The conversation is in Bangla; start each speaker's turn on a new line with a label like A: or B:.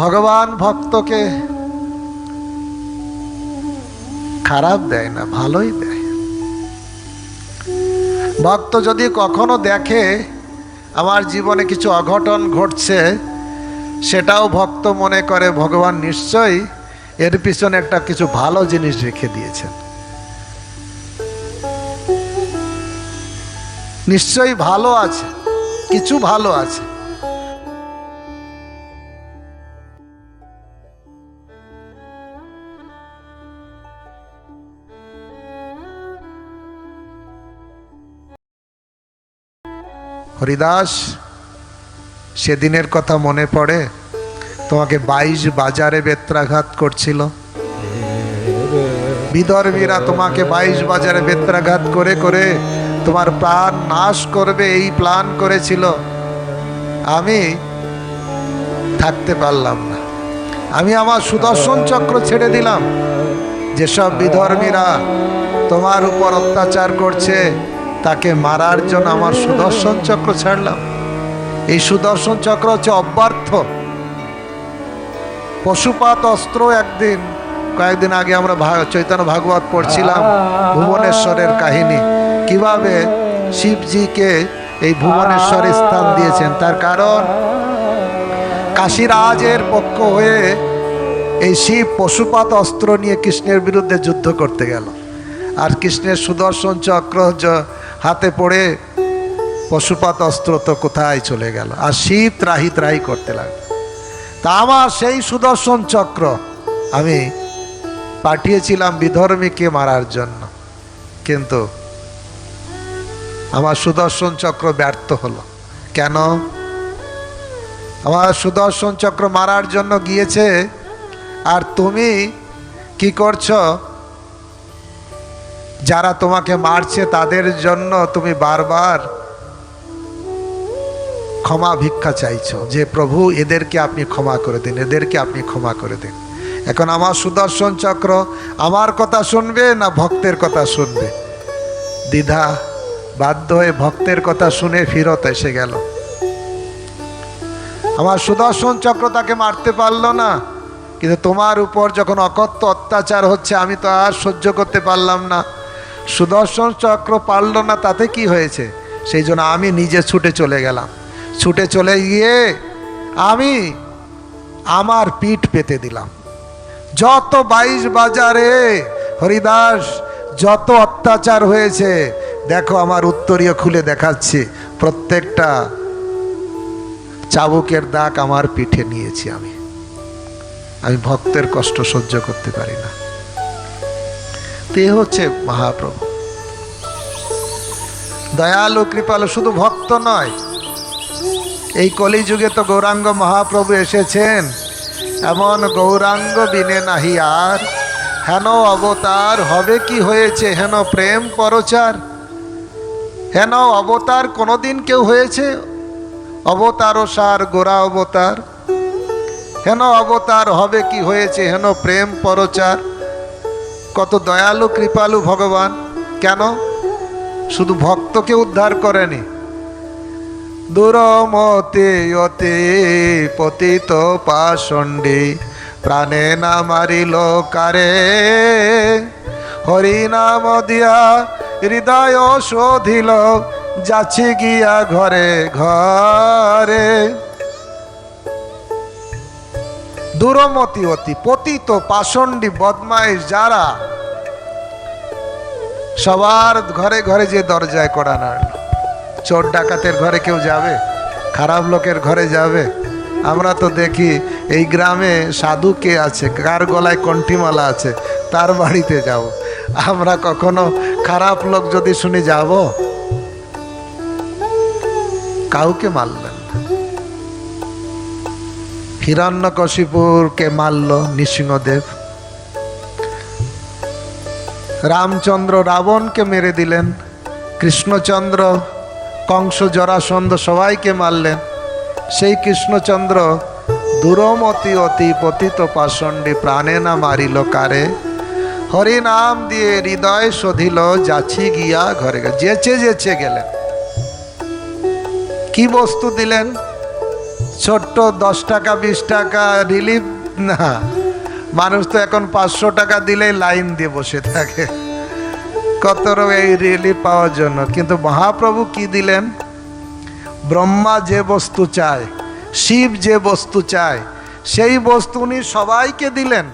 A: ভগবান ভক্তকে খারাপ দেয় না, ভালোই দেয়। ভক্ত যদি কখনো দেখে আমার জীবনে কিছু অঘটন ঘটছে, সেটাও ভক্ত মনে করে, ভগবান নিশ্চয়ই এর পিছনে একটা কিছু ভালো জিনিস রেখে দিয়েছেন। নিশ্চয়ই ভালো আছে, কিছু ভালো আছে। হরিদাস, সেদিনের কথা মনে পড়ে? তোমাকে বাইশ বাজারে বেত্রাঘাত করছিল। বিদর্মীরা তোমাকে বাইশ বাজারে বেত্রাঘাত করে করে তোমার প্রাণ নাশ করবে, এই প্ল্যান করেছিল। আমি থাকতে পারলাম না। আমি আমার সুদর্শন চক্র ছেড়ে দিলাম। যেসব বিধর্মীরা তোমার উপর অত্যাচার করছে তাকে মারার জন্য আমার সুদর্শন চক্র ছাড়লাম। এই সুদর্শন চক্র হচ্ছে অব্যর্থ। পশুপাত অস্ত্র একদিন, কয়েকদিন আগে আমরা চৈতন্য ভাগবত পড়ছিলাম, ভুবনেশ্বরের কাহিনী। কীভাবে শিবজিকে এই ভুবনেশ্বরে স্থান দিয়েছেন? তার কারণ, কাশীরাজের পক্ষ হয়ে এই শিব পশুপাত অস্ত্র নিয়ে কৃষ্ণের বিরুদ্ধে যুদ্ধ করতে গেল। আর কৃষ্ণের সুদর্শন চক্র হাতে পড়ে পশুপাত অস্ত্র তো কোথায় চলে গেল? আর শিব ত্রাহি ত্রাহি করতে লাগল। তা আমার সেই সুদর্শন চক্র আমি পাঠিয়েছিলাম বিধর্মীকে মারার জন্য। কিন্তু আমার সুদর্শন চক্র ব্যর্থ হলো। কেন? আমার সুদর্শন চক্র মারার জন্য গিয়েছে। আর তুমি কি করছ? যারা তোমাকে মারছে, তাদের জন্য তুমি বারবার ক্ষমা ভিক্ষা চাইছো যে, প্রভু, এদেরকে আপনি ক্ষমা করে দিন, এদেরকে আপনি ক্ষমা করে দিন। এখন আমার সুদর্শন চক্র আমার কথা শুনবে না ভক্তের কথা শুনবে? দ্বিধা বাধ্য হয়ে ভক্তের কথা শুনে ফিরত এসে গেল। আমার সুদর্শন চক্র তাকে মারতে পারল না, কিন্তু তোমার উপর যখন অকথ্য অত্যাচার হচ্ছে, আমি তো আর সহ্য করতে পারলাম না। সুদর্শন চক্র পারল না, তাতে কি হয়েছে? সেই জন্য আমি নিজে ছুটে চলে গেলাম। ছুটে চলে গিয়ে আমি আমার পিঠ পেতে দিলাম। যত বাইশ বাজারে, হরিদাস, যত অত্যাচার হয়েছে, দেখো আমার উত্তরীয় খুলে দেখাচ্ছি, প্রত্যেকটা চাবুকের দাগ আমার পিঠে নিয়েছি আমি। আমি ভক্তের কষ্ট সহ্য করতে পারি না। তে হচ্ছে মহাপ্রভু। দয়ালু, কৃপালু, শুধু ভক্ত নয়, এই কলিযুগে তো গৌরাঙ্গ মহাপ্রভু এসেছেন। এমন গৌরাঙ্গ বিনে নাহি আর। হেন অবতার হবে কি হয়েছে? হেন প্রেম পরচার। হেন অবতার কোনোদিন কেউ হয়েছে? অবতার ও সার, গোরা অবতার। হেন অবতার হবে কি হয়েছে? হেন প্রেম পরচার। কত দয়ালু, কৃপালু ভগবান। কেন? শুধু ভক্তকে উদ্ধার করেনি। দুরমতে অতে পতিত পাষণ্ডে, প্রাণে না মারিল কারে। হরিনাম দিয়া হৃদয় শোধিল, যাচ্ছে গিয়া ঘরে ঘরে। দুরমতি অতি, পতিত পাষণ্ডী বদমাইশ যারা, সবার ঘরে ঘরে যে দরজায় কড়া নাড়ল। চোর ডাকাতের ঘরে কেউ যাবে? খারাপ লোকের ঘরে যাবে? আমরা তো দেখি এই গ্রামে সাধু কে আছে? কার গলায় কণ্ঠিমালা আছে? তার বাড়িতে যাব। আমরা কখনো খারাপ লোক যদি শুনি যাব? কাউকে মারলেন না হিরণ্যকশিপুরকে মারল নৃসিংহদেব। রামচন্দ্র রাবণকে মেরে দিলেন, কৃষ্ণচন্দ্র কংস জরাসন্ধ সবাইকে মারলেন। সেই কৃষ্ণচন্দ্র দুরমতি অতি পতিত পাষণ্ডী প্রাণে না মারিল কারে। হরি নাম দিয়ে হৃদয় শোধিল যাচ্ছি গিয়া ঘরে যেচে যেচে গেলেন। কি বস্তু দিলেন? ছোট্ট দশ টাকা, বিশ টাকা রিলিফ না। মানুষ তো এখন পাঁচশো টাকা দিলেই লাইন দিয়ে বসে থাকে। কত এই রিলিফ পাওয়ার জন্য। কিন্তু মহাপ্রভু কি দিলেন? ব্রহ্মা যে বস্তু চায়, শিব যে বস্তু চায়, সেই বস্তু উনি সবাইকে দিলেন।